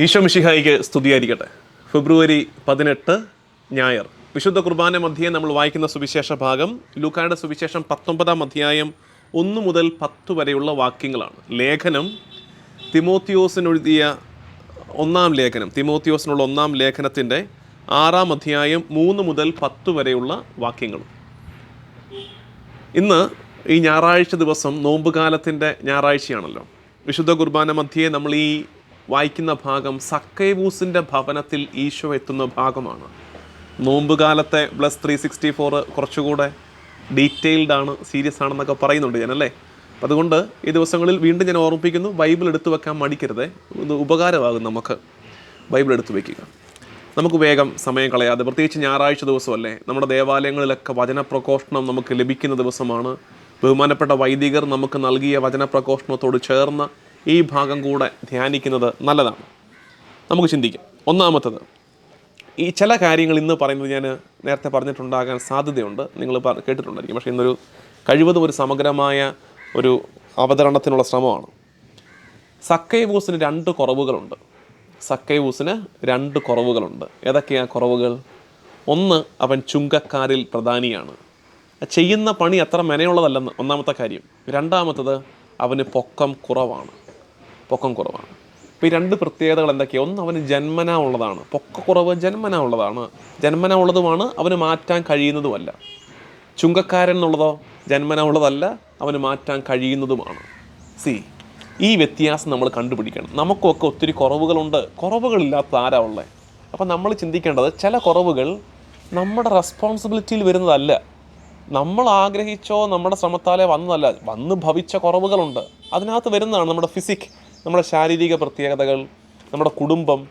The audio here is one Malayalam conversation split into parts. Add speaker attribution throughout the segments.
Speaker 1: ഈശോ മിഷിഹായിക്ക് സ്തുതിയായിരിക്കട്ടെ. ഫെബ്രുവരി പതിനെട്ട് ഞായർ. വിശുദ്ധ കുർബാന മധ്യേ നമ്മൾ വായിക്കുന്ന സുവിശേഷ ഭാഗം ലൂക്കായുടെ സുവിശേഷം പത്തൊമ്പതാം അധ്യായം ഒന്ന് മുതൽ പത്ത് വരെയുള്ള വാക്യങ്ങളാണ്. ലേഖനം തിമോത്തിയോസിനെഴുതിയ ഒന്നാം ലേഖനം തിമോത്തിയോസിനുള്ള ഒന്നാം ലേഖനത്തിന്റെ ആറാം അധ്യായം മൂന്ന് മുതൽ പത്ത് വരെയുള്ള വാക്യങ്ങളും ഇന്ന് ഈ ഞായറാഴ്ച ദിവസം നോമ്പുകാലത്തിന്റെ ഞായറാഴ്ചയാണല്ലോ. വിശുദ്ധ കുർബാന മധ്യേ നമ്മൾ ഈ വായിക്കുന്ന ഭാഗം സക്കൈബൂസിന്റെ ഭവനത്തിൽ ഈശോ എത്തുന്ന ഭാഗമാണ്. നോമ്പുകാലത്തെ പ്ലസ് ത്രീ സിക്സ്റ്റി ഫോറ് കുറച്ചുകൂടെ ഡീറ്റെയിൽഡ് ആണ് സീരിയസ് ആണെന്നൊക്കെ പറയുന്നുണ്ട് ഞാനല്ലേ അപ്പം അതുകൊണ്ട് ഈ ദിവസങ്ങളിൽ വീണ്ടും ഞാൻ ഓർമ്മിപ്പിക്കുന്നു ബൈബിൾ എടുത്തു വെക്കാൻ മടിക്കരുത്. ഇത് ഉപകാരമാകും നമുക്ക്. ബൈബിൾ എടുത്തു വയ്ക്കുക നമുക്ക് വേഗം സമയം കളയാതെ പ്രത്യേകിച്ച് ഞായറാഴ്ച ദിവസമല്ലേ നമ്മുടെ ദേവാലയങ്ങളിലൊക്കെ വചനപ്രഘോഷണം നമുക്ക് ലഭിക്കുന്ന ദിവസമാണ്. ബഹുമാനപ്പെട്ട വൈദികർ നമുക്ക് നൽകിയ വചന വചനപ്രഘോഷണത്തോട് ചേർന്ന് ഈ ഭാഗം കൂടെ ധ്യാനിക്കുന്നത് നല്ലതാണ്. നമുക്ക് ചിന്തിക്കാം. ഒന്നാമത്തത് ഈ ചില കാര്യങ്ങൾ ഇന്ന് പറയുന്നത് ഞാൻ നേരത്തെ പറഞ്ഞിട്ടുണ്ടാകാൻ സാധ്യതയുണ്ട്. നിങ്ങൾ കേട്ടിട്ടുണ്ടായിരിക്കും. പക്ഷേ ഇന്നൊരു കഴിവതും ഒരു സമഗ്രമായ ഒരു അവതരണത്തിനുള്ള ശ്രമമാണ്. സക്കൈവൂസിന് രണ്ട് കുറവുകളുണ്ട്. സക്കൈവൂസിന് രണ്ട് കുറവുകളുണ്ട്. ഏതൊക്കെയാണ് കുറവുകൾ? ഒന്ന് അവൻ ചുങ്കക്കാരിൽ പ്രധാനിയാണ്. ചെയ്യുന്ന പണി അത്ര മെനയുള്ളതല്ലെന്ന് ഒന്നാമത്തെ കാര്യം. രണ്ടാമത്തത് അവന് പൊക്കം കുറവാണ്. പൊക്കം കുറവാണ്. അപ്പോൾ ഈ രണ്ട് പ്രത്യേകതകൾ എന്തൊക്കെയാണ് ഒന്ന് അവന് ജന്മന ഉള്ളതാണ്. പൊക്കക്കുറവ് ജന്മന ഉള്ളതാണ്. ജന്മന ഉള്ളതുമാണ് അവന് മാറ്റാൻ കഴിയുന്നതുമല്ല. ചുങ്കക്കാരൻ എന്നുള്ളതോ ജന്മന ഉള്ളതല്ല അവന് മാറ്റാൻ കഴിയുന്നതുമാണ്. സി ഈ വ്യത്യാസം നമ്മൾ കണ്ടുപിടിക്കണം. നമുക്കൊക്കെ ഒത്തിരി കുറവുകളുണ്ട്. കുറവുകളില്ലാത്ത ആരാ ഉള്ളത് അപ്പം നമ്മൾ ചിന്തിക്കേണ്ടത് ചില കുറവുകൾ നമ്മുടെ റെസ്പോൺസിബിലിറ്റിയിൽ വരുന്നതല്ല. നമ്മൾ ആഗ്രഹിച്ചോ നമ്മുടെ ശ്രമത്താലേ വന്നതല്ല. വന്ന് ഭവിച്ച കുറവുകളുണ്ട്. അതിനകത്ത് വരുന്നതാണ് നമ്മുടെ ഫിസിക് നമ്മുടെ ശാരീരിക പ്രത്യേകതകൾ നമ്മുടെ കുടുംബം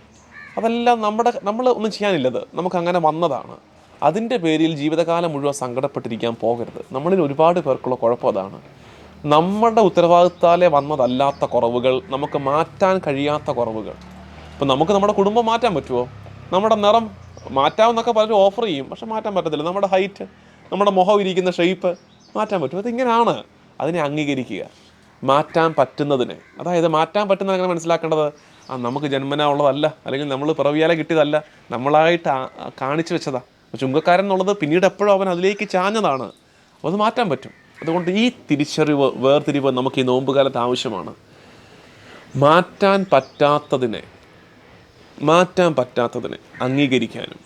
Speaker 1: അതെല്ലാം നമ്മുടെ നമ്മൾ ഒന്നും ചെയ്യാനില്ലത് നമുക്ക് അങ്ങനെ വന്നതാണ്. അതിന്റെ പേരിൽ ജീവിതകാലം മുഴുവൻ സങ്കടപ്പെട്ടിരിക്കാൻ പോകരുത്. നമ്മളിൽ ഒരുപാട് പേർക്കുള്ള കുഴപ്പം അതാണ്. നമ്മുടെ ഉത്തരവാദിത്താലെ വന്നതല്ലാത്ത കുറവുകൾ നമുക്ക് മാറ്റാൻ കഴിയാത്ത കുറവുകൾ. ഇപ്പം നമുക്ക് നമ്മുടെ കുടുംബം മാറ്റാൻ പറ്റുമോ? നമ്മുടെ നിറം മാറ്റാമെന്നൊക്കെ പലരും ഓഫർ ചെയ്യും പക്ഷെ മാറ്റാൻ പറ്റത്തില്ല. നമ്മുടെ ഹൈറ്റ് നമ്മുടെ മുഖം ഇരിക്കുന്ന ഷേപ്പ് മാറ്റാൻ പറ്റും. അതിങ്ങനെയാണ് അതിനെ അംഗീകരിക്കുക. മാറ്റാൻ പറ്റുന്നതിനെ. അതായത് മാറ്റാൻ പറ്റുന്നത് അങ്ങനെ മനസ്സിലാക്കേണ്ടത്? ആ നമുക്ക് ജന്മന ഉള്ളതല്ല. അല്ലെങ്കിൽ നമ്മൾ പിറവിയാലെ കിട്ടിയതല്ല. നമ്മളായിട്ട് കാണിച്ചു വെച്ചതാ. ചുങ്കക്കാരൻ എന്നുള്ളത് പിന്നീട് എപ്പോഴും അവൻ അതിലേക്ക് ചാഞ്ഞതാണ്. അപ്പോൾ അത് മാറ്റാൻ പറ്റും. അതുകൊണ്ട് ഈ തിരിച്ചറിവ് വേർതിരിവ് നമുക്ക് ഈ നോമ്പുകാലത്ത് ആവശ്യമാണ്. മാറ്റാൻ പറ്റാത്തതിനെ മാറ്റാൻ പറ്റാത്തതിനെ അംഗീകരിക്കാനും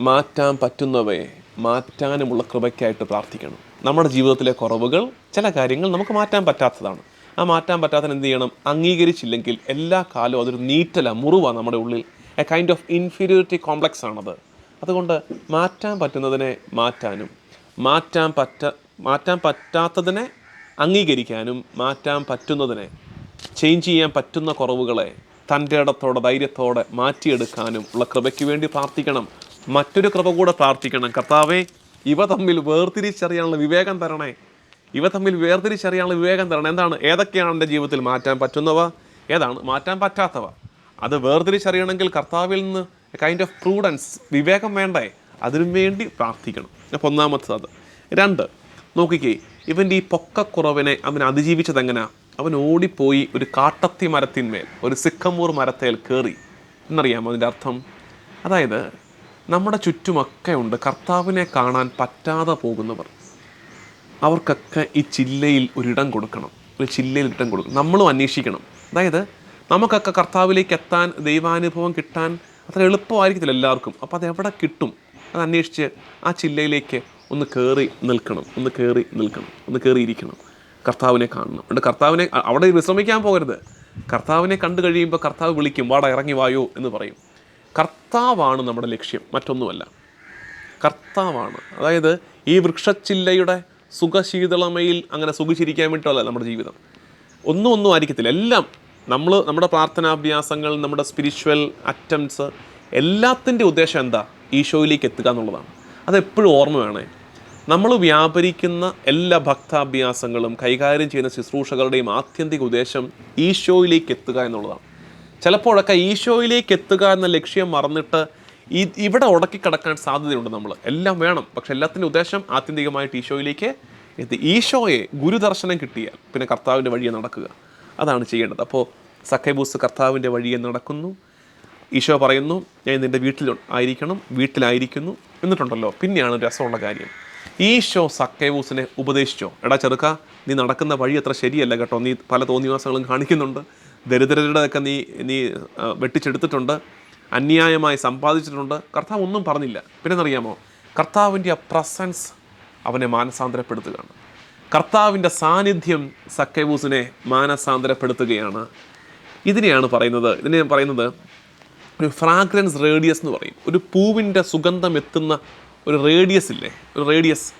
Speaker 1: മാറ്റാൻ പറ്റുന്നവയെ മാറ്റാനുമുള്ള കൃപയ്ക്കായിട്ട് പ്രാർത്ഥിക്കണം. നമ്മുടെ ജീവിതത്തിലെ കുറവുകൾ ചില കാര്യങ്ങൾ നമുക്ക് മാറ്റാൻ പറ്റാത്തതാണ്. ആ മാറ്റാൻ പറ്റാത്തതിന് എന്ത് ചെയ്യണം? അംഗീകരിച്ചില്ലെങ്കിൽ എല്ലാ കാലവും അതൊരു നീറ്റല മുറിവാണ് നമ്മുടെ ഉള്ളിൽ. A kind of inferiority complex ആണത്. അതുകൊണ്ട് മാറ്റാൻ പറ്റുന്നതിനെ മാറ്റാനും മാറ്റാൻ പറ്റ മാറ്റാൻ പറ്റാത്തതിനെ അംഗീകരിക്കാനും മാറ്റാൻ പറ്റുന്നതിനെ ചേഞ്ച് ചെയ്യാൻ പറ്റുന്ന കുറവുകളെ തന്റെ ഇടത്തോടെ ധൈര്യത്തോടെ മാറ്റിയെടുക്കാനും ഉള്ള കൃപയ്ക്ക് വേണ്ടി പ്രാർത്ഥിക്കണം. മറ്റൊരു കൃപ കൂടെ പ്രാർത്ഥിക്കണം. കർത്താവേ ഇവ തമ്മിൽ വേർതിരിച്ചറിയാനുള്ള വിവേകം തരണേ. ഇവ തമ്മിൽ വേർതിരിച്ചറിയാനുള്ള വിവേകം തരണം. എന്താണ്? ഏതൊക്കെയാണ് എന്റെ ജീവിതത്തിൽ മാറ്റാൻ പറ്റുന്നവ? ഏതാണ്? മാറ്റാൻ പറ്റാത്തവ. അത് വേർതിരിച്ചറിയണമെങ്കിൽ കർത്താവിൽ നിന്ന് കൈൻഡ് ഓഫ് പ്രൂഡൻസ് വിവേകം വേണ്ടേ? അതിനു വേണ്ടി പ്രാർത്ഥിക്കണം. അപ്പോൾ ഒന്നാമത്തത് അത്. രണ്ട് നോക്കിക്കേ ഇവന്റെ ഈ പൊക്കക്കുറവിനെ അവൻ അതിജീവിച്ചത് എങ്ങനെയാ അവൻ ഓടിപ്പോയി ഒരു കാട്ടത്തി മരത്തിന്മേൽ ഒരു സിക്കമൂർ മരത്തേൽ കയറി. എന്നറിയാമോ അതിന്റെ അർത്ഥം? അതായത് നമ്മുടെ ചുറ്റുമൊക്കെ ഉണ്ട് കർത്താവിനെ കാണാൻ പറ്റാതെ പോകുന്നവർ. അവർക്കൊക്കെ ഈ ചില്ലയിൽ ഒരിടം കൊടുക്കണം. ഒരു ചില്ലയിൽ ഇടം കൊടുക്കണം. നമ്മളും അന്വേഷിക്കണം. അതായത് നമുക്കൊക്കെ കർത്താവിലേക്ക് എത്താൻ ദൈവാനുഭവം കിട്ടാൻ അത്ര എളുപ്പമായിരിക്കത്തില്ല എല്ലാവർക്കും. അപ്പോൾ അത് എവിടെ കിട്ടും? അത് അന്വേഷിച്ച് ആ ചില്ലയിലേക്ക് ഒന്ന് കയറി നിൽക്കണം. ഒന്ന് കയറി നിൽക്കണം. ഒന്ന് കയറിയിരിക്കണം കർത്താവിനെ കാണണം. എന്നിട്ട് കർത്താവിനെ അവിടെ വിശ്രമിക്കാൻ പോകരുത്. കർത്താവിനെ കണ്ടു കഴിയുമ്പോൾ കർത്താവ് വിളിക്കും വാട ഇറങ്ങി വായോ എന്ന് പറയും. കർത്താവാണ് നമ്മുടെ ലക്ഷ്യം. മറ്റൊന്നുമല്ല. കർത്താവാണ്. അതായത് ഈ വൃക്ഷച്ചില്ലയുടെ സുഖശീതളമയിൽ അങ്ങനെ സുഖിച്ചിരിക്കാൻ വേണ്ടിയിട്ടല്ല നമ്മുടെ ജീവിതം. ഒന്നും ഒന്നും ആയിരിക്കത്തില്ല. എല്ലാം നമ്മൾ നമ്മുടെ പ്രാർത്ഥനാഭ്യാസങ്ങൾ നമ്മുടെ സ്പിരിച്വൽ അറ്റംപ്റ്റ്സ് എല്ലാത്തിന്റെ ഉദ്ദേശം എന്താ? ഈശോയിലേക്ക് എത്തുക എന്നുള്ളതാണ്. അതെപ്പോഴും ഓർമ്മ വേണേ. നമ്മൾ വ്യാപരിക്കുന്ന എല്ലാ ഭക്താഭ്യാസങ്ങളും കൈകാര്യം ചെയ്യുന്ന ശുശ്രൂഷകളുടെയും ആത്യന്തിക ഉദ്ദേശം ഈശോയിലേക്ക് എത്തുക എന്നുള്ളതാണ്. ചിലപ്പോഴൊക്കെ ഈശോയിലേക്ക് എത്തുക എന്ന ലക്ഷ്യം മറന്നിട്ട് ഈ ഇവിടെ ഉടക്കി കിടക്കാൻ സാധ്യതയുണ്ട് നമ്മൾ എല്ലാം വേണം. പക്ഷെ എല്ലാത്തിന്റെ ഉദ്ദേശം ആത്യന്തികമായിട്ട് ഈശോയിലേക്ക് എത്തി. ഈശോയെ ഗുരുദർശനം കിട്ടിയാൽ പിന്നെ കർത്താവിന്റെ വഴിയെ നടക്കുക. അതാണ് ചെയ്യേണ്ടത്. അപ്പോൾ സഖൈബൂസ് കർത്താവിന്റെ വഴിയെ നടക്കുന്നു. ഈശോ പറയുന്നു ഞാൻ നിന്റെ വീട്ടിൽ ആയിരിക്കണം വീട്ടിലായിരിക്കുന്നു എന്നിട്ടുണ്ടല്ലോ. പിന്നെയാണ് രസമുള്ള കാര്യം. ഈശോ സക്കേവൂസിനെ ഉപദേശിച്ചോ? എടാ ചെറുക്ക നീ നടക്കുന്ന വഴി അത്ര ശരിയല്ല കേട്ടോ. നീ പല തോന്നിവാസങ്ങളും കാണിക്കുന്നുണ്ട്. ദരിദ്രരുടെ ഒക്കെ നീ നീ വെട്ടിച്ചെടുത്തിട്ടുണ്ട്. അന്യായമായി സമ്പാദിച്ചിട്ടുണ്ട്. കർത്താവ് ഒന്നും പറഞ്ഞില്ല. പിന്നെന്നറിയാമോ? കർത്താവിന്റെ ആ പ്രസൻസ് അവനെ മാനസാന്തരപ്പെടുത്തുകയാണ്. കർത്താവിന്റെ സാന്നിധ്യം സക്കേബൂസിനെ മാനസാന്തരപ്പെടുത്തുകയാണ്. ഇതിനെയാണ് പറയുന്നത്. ഇതിനെ പറയുന്നത് ഒരു ഫ്രാഗ്രൻസ് റേഡിയസ് എന്ന് പറയും. ഒരു പൂവിന്റെ സുഗന്ധം എത്തുന്ന ഒരു റേഡിയസ് ഇല്ലേ? ഒരു റേഡിയസ്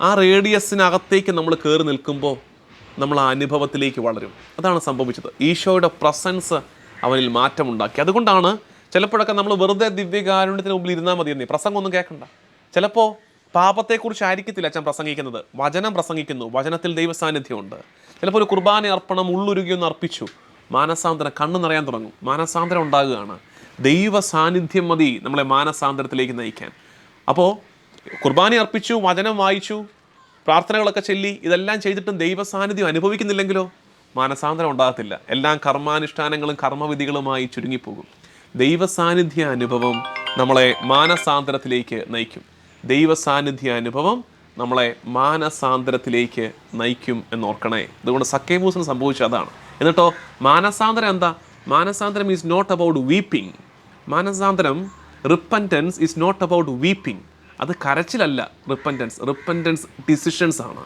Speaker 1: ആ റേഡിയസിനകത്തേക്ക് നമ്മൾ കയറി നിൽക്കുമ്പോൾ നമ്മൾ ആ അനുഭവത്തിലേക്ക് വളരും. അതാണ് സംഭവിച്ചത്. ഈശോയുടെ പ്രസൻസ് അവനിൽ മാറ്റമുണ്ടാക്കി. അതുകൊണ്ടാണ് ചിലപ്പോഴൊക്കെ നമ്മൾ വെറുതെ ദിവ്യകാരുണ്യത്തിന് മുമ്പിൽ ഇരുന്നാൽ മതി എന്നേ. പ്രസംഗമൊന്നും കേൾക്കണ്ട. ചിലപ്പോൾ പാപത്തെക്കുറിച്ച് ആയിരിക്കത്തില്ല അച്ഛൻ പ്രസംഗിക്കുന്നത്. വചനം പ്രസംഗിക്കുന്നു. വചനത്തിൽ ദൈവ സാന്നിധ്യമുണ്ട് ചിലപ്പോൾ ഒരു കുർബാന അർപ്പണം ഉള്ളുരുകി ഒന്ന് അർപ്പിച്ചു. മാനസാന്തരം കണ്ണു നിറയാൻ തുടങ്ങും. മാനസാന്തരം ഉണ്ടാകുകയാണ്. ദൈവ സാന്നിധ്യം മതി നമ്മളെ മാനസാന്തരത്തിലേക്ക് നയിക്കാൻ. അപ്പോൾ കുർബാന അർപ്പിച്ചു വചനം വായിച്ചു പ്രാർത്ഥനകളൊക്കെ ചൊല്ലി ഇതെല്ലാം ചെയ്തിട്ടും ദൈവ സാന്നിധ്യം അനുഭവിക്കുന്നില്ലെങ്കിലോ മാനസാന്തരം ഉണ്ടാകത്തില്ല. എല്ലാം കർമാനുഷ്ഠാനങ്ങളും കർമ്മവിധികളുമായി ചുരുങ്ങിപ്പോകും. ദൈവ സാന്നിധ്യ അനുഭവം നമ്മളെ മാനസാന്തരത്തിലേക്ക് നയിക്കും. ദൈവ സാന്നിധ്യ അനുഭവം നമ്മളെ മാനസാന്തരത്തിലേക്ക് നയിക്കും എന്നോർക്കണേ. അതുകൊണ്ട് സക്കേബൂസിന് സംഭവിച്ച അതാണ്. എന്നിട്ടോ മാനസാന്തരം എന്താ? മാനസാന്തരം ഈസ് നോട്ട് അബൌട്ട് വീപ്പിംഗ് മാനസാന്തരം repentance is not about weeping അത് കരച്ചിലല്ല റിപ്പന്റൻസ് റിപ്പന്റൻസ് ഡിസിഷൻസ് ആണ്.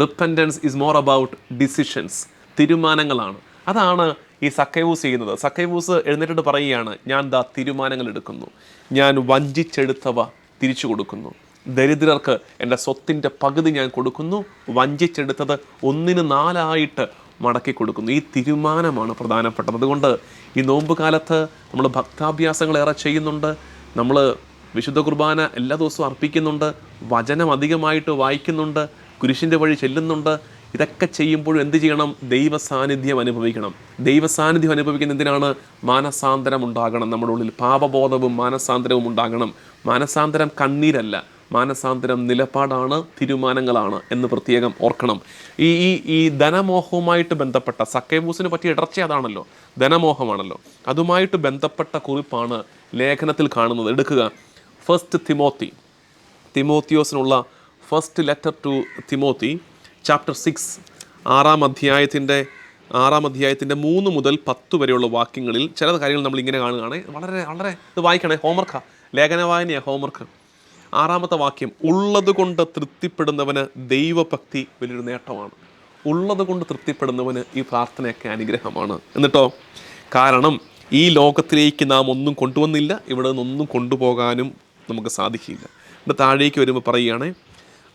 Speaker 1: Repentance is more about decisions തീരുമാനങ്ങളാണ്. അതാണ് ഈ സക്കൈവൂസ് ചെയ്യുന്നത്. സക്കൈവൂസ് എഴുന്നേറ്റിട്ട് പറയുകയാണ് ഞാൻ ദാ തീരുമാനങ്ങൾ എടുക്കുന്നു. ഞാൻ വഞ്ചിച്ചെടുത്തവ തിരിച്ചു കൊടുക്കുന്നു. ദരിദ്രർക്ക് എന്റെ സ്വത്തിന്റെ പകുതി ഞാൻ കൊടുക്കുന്നു. വഞ്ചിച്ചെടുത്തത് ഒന്നിന് നാലായിട്ട് മടക്കി കൊടുക്കുന്നു. ഈ തീരുമാനമാണ് പ്രധാനപ്പെട്ടത്. അതുകൊണ്ട് ഈ നോമ്പ് കാലത്ത് നമ്മൾ ഭക്താഭ്യാസങ്ങൾ ഏറെ ചെയ്യുന്നുണ്ട്. നമ്മൾ വിശുദ്ധ കുർബാന എല്ലാ ദിവസവും അർപ്പിക്കുന്നുണ്ട്. വചനം അധികമായിട്ട് വായിക്കുന്നുണ്ട്. കുരിശിന്റെ വഴി ചെല്ലുന്നുണ്ട്. ഇതൊക്കെ ചെയ്യുമ്പോഴും എന്ത് ചെയ്യണം? ദൈവ സാന്നിധ്യം അനുഭവിക്കണം. ദൈവ സാന്നിധ്യം അനുഭവിക്കുന്ന എന്തിനാണ്? മാനസാന്തരം ഉണ്ടാകണം. നമ്മുടെ ഉള്ളിൽ പാപബോധവും മാനസാന്തരവും ഉണ്ടാകണം. മാനസാന്തരം കണ്ണീരല്ല. മാനസാന്തരം നിലപാടാണ് തീരുമാനങ്ങളാണ് എന്ന് പ്രത്യേകം ഓർക്കണം. ഈ ഈ ഈ ധനമോഹവുമായിട്ട് ബന്ധപ്പെട്ട സക്കേബൂസിന് പറ്റിയ ഇടർച്ച അതാണല്ലോ. ധനമോഹമാണല്ലോ. അതുമായിട്ട് ബന്ധപ്പെട്ട കുറിപ്പാണ് ലേഖനത്തിൽ കാണുന്നത്. എടുക്കുക. First Timothy തിമോത്തിയോസിനുള്ള first letter to Timothy chapter six ആറാം അധ്യായത്തിന്റെ ആറാം അധ്യായത്തിന്റെ മൂന്ന് മുതൽ പത്ത് വരെയുള്ള വാക്യങ്ങളിൽ ചില കാര്യങ്ങൾ നമ്മൾ ഇങ്ങനെ കാണുകയാണ്. വളരെ വളരെ ഇത് വായിക്കണേ ഹോംവർക്കാ ലേഖന വായനയാണ് ഹോംവർക്ക് ആറാമത്തെ വാക്യം ഉള്ളത് കൊണ്ട് തൃപ്തിപ്പെടുന്നവന് ദൈവഭക്തി വലിയൊരു നേട്ടമാണ്. ഉള്ളത് കൊണ്ട് തൃപ്തിപ്പെടുന്നവന് ഈ പ്രാർത്ഥനയൊക്കെ അനുഗ്രഹമാണ്. എന്നിട്ടോ? കാരണം ഈ ലോകത്തിലേക്ക് നാം ഒന്നും കൊണ്ടുവന്നില്ല ഇവിടെ നിന്നൊന്നും കൊണ്ടുപോകാനും നമുക്ക് സാധിക്കില്ല. എന്നിട്ട് താഴേക്ക് വരുമ്പോൾ പറയുകയാണ്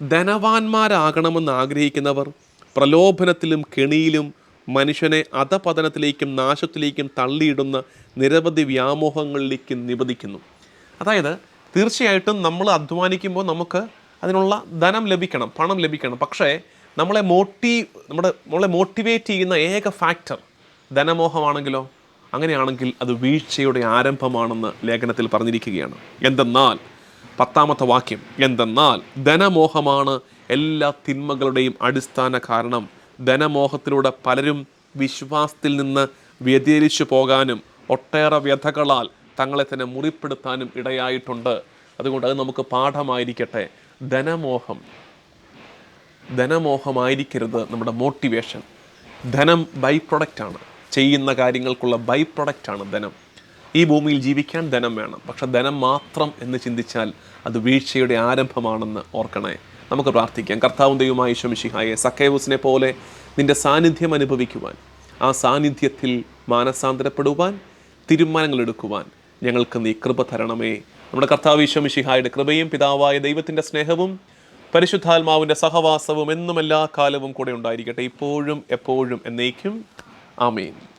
Speaker 1: ധനവാന്മാരാകണമെന്ന് ആഗ്രഹിക്കുന്നവർ പ്രലോഭനത്തിലും കെണിയിലും മനുഷ്യനെ അധപതനത്തിലേക്കും നാശത്തിലേക്കും തള്ളിയിടുന്ന നിരവധി വ്യാമോഹങ്ങളിലേക്ക് നിബദിക്കുന്നു അതായത് തീർച്ചയായിട്ടും നമ്മൾ അധ്വാനിക്കുമ്പോൾ നമുക്ക് അതിനുള്ള ധനം ലഭിക്കണം പണം ലഭിക്കണം. പക്ഷേ നമ്മളെ മോട്ടീവ് നമ്മുടെ നമ്മളെ മോട്ടിവേറ്റ് ചെയ്യുന്ന ഏക ഫാക്ടർ ധനമോഹമാണെങ്കിലോ അങ്ങനെയാണെങ്കിൽ അത് വീഴ്ചയുടെ ആരംഭമാണെന്ന് ലേഖനത്തിൽ പറഞ്ഞിരിക്കുകയാണ്. എന്തെന്നാൽ പത്താമത്തെ വാക്യം. എന്തെന്നാൽ ധനമോഹമാണ് എല്ലാ തിന്മകളുടെയും അടിസ്ഥാന കാരണം. ധനമോഹത്തിലൂടെ പലരും വിശ്വാസത്തിൽ നിന്ന് വ്യതിരിച്ചു പോകാനും ഒട്ടേറെ വ്യഥകളാൽ തങ്ങളെ തന്നെ മുറിപ്പെടുത്താനും ഇടയായിട്ടുണ്ട്. അതുകൊണ്ട് അത് നമുക്ക് പാഠമായിരിക്കട്ടെ. ധനമോഹം. ധനമോഹമായിരിക്കരുത് നമ്മുടെ മോട്ടിവേഷൻ ധനം ബൈ പ്രൊഡക്റ്റാണ് ചെയ്യുന്ന കാര്യങ്ങൾക്കുള്ള ബൈ പ്രൊഡക്റ്റാണ് ധനം. ഈ ഭൂമിയിൽ ജീവിക്കാൻ ധനം വേണം. പക്ഷെ ധനം മാത്രം എന്ന് ചിന്തിച്ചാൽ അത് വീഴ്ചയുടെ ആരംഭമാണെന്ന് ഓർക്കണേ. നമുക്ക് പ്രാർത്ഥിക്കാം. കർത്താവും ദൈവമായ ശമിഷിഹായെ സക്കേവൂസിനെ പോലെ നിന്റെ സാന്നിധ്യം അനുഭവിക്കുവാൻ ആ സാന്നിധ്യത്തിൽ മാനസാന്തരപ്പെടുവാൻ തീരുമാനങ്ങൾ എടുക്കുവാൻ ഞങ്ങൾക്ക് നീ കൃപ തരണമേ. നമ്മുടെ കർത്താവ് ഈശ്വമിഷിഹായുടെ കൃപയും പിതാവായ ദൈവത്തിന്റെ സ്നേഹവും പരിശുദ്ധാത്മാവിന്റെ സഹവാസവും എന്നും എല്ലാ കാലവും കൂടെ ഉണ്ടായിരിക്കട്ടെ. ഇപ്പോഴും എപ്പോഴും എന്നേക്കും. ആമേൻ.